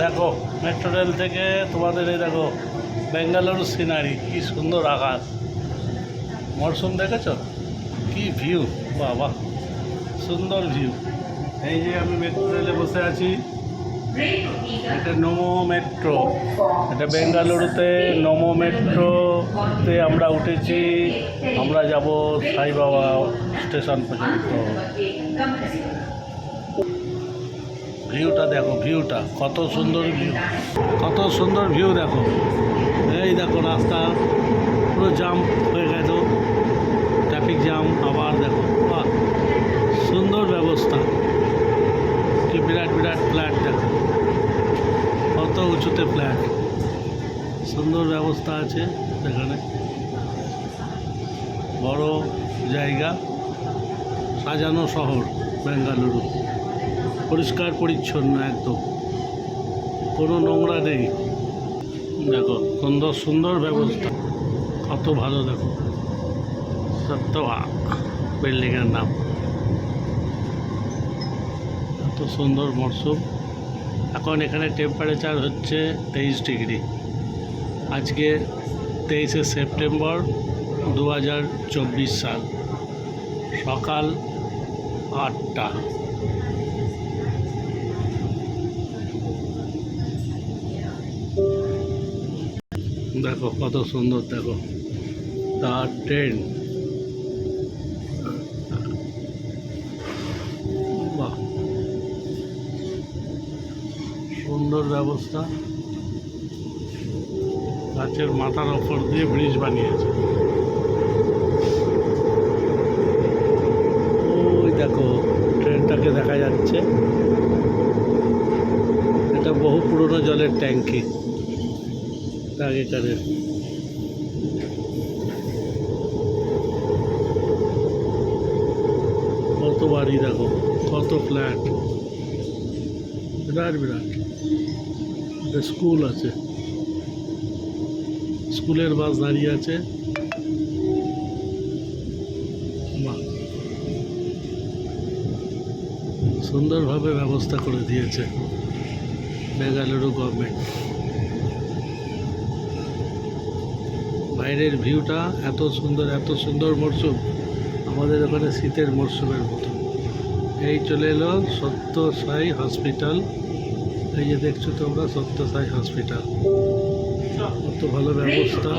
দেখো metro rail থেকে তোমাদের এই দেখো বেঙ্গালুরু সিনারি কি সুন্দর আকাশ। মরশুম দেখেছ? কি ভিউ বাবা, সুন্দর ভিউ এই যে আমি মেট্রো রেলে বসে আছি, এটা নোমো মেট্রো এটা বেঙ্গালুরুতে নোমো মেট্রোতে আমরা উঠেছি, আমরা যাব সাই বাবা স্টেশন পর্যন্ত। ভিউটা দেখো, ভিউটা। কত সুন্দর ভিউ। কত সুন্দর ভিউ দেখো। এই দেখো রাস্তা, পুরো জাম হয়ে গেল ট্রাফিক জ্যাম, আবার দেখো। বাহ, সুন্দর ব্যবস্থা। কি বিরাট বিরাট ফ্ল্যাট দেখো। কত উঁচুতে ফ্ল্যাট। সুন্দর ব্যবস্থা আছে সেখানে বড় জায়গা, সাজানো শহর, বেঙ্গালুরু। পরিষ্কার, পরিচ্ছন্ন একদম। কোনো নোংরা নেই। দেখো, সুন্দর সুন্দর ব্যবস্থা। কত ভালো দেখো। সত্যবা বিল্ডিংয়ের নাম। এত সুন্দর মরশুম। এখন এখানে টেম্পারেচার হচ্ছে তেইশ ডিগ্রি। আজকে তেইশে সেপ্টেম্বর দু হাজার চব্বিশ সাল। সকাল আটটা। দেখো, কত সুন্দর, দেখো। তার ট্রেন বাহ। সুন্দর ব্যবস্থা। গাছের মাথার ওপর দিয়ে ব্রিজ বানিয়েছে। ওই দেখো ট্রেনটাকে দেখা যাচ্ছে। এটা বহু পুরনো জলের ট্যাঙ্কি আগেকারের কত বাড়ি দেখো, কত ফ্ল্যাট বিরাট বিরাট। স্কুল আছে। স্কুলের বাস দাঁড়িয়ে আছে। সুন্দরভাবে ব্যবস্থা করে দিয়েছে। বেঙ্গালুরু গভর্নমেন্ট বাইরের ভিউটা এত সুন্দর এত সুন্দর মরশুম আমাদের ওখানে শীতের মরশুমের মতো। এই চলে এলো সত্য সাই হসপিটাল। এই যে দেখছ তোমরা সত্য সাই হসপিটাল। কত ভালো ব্যবস্থা।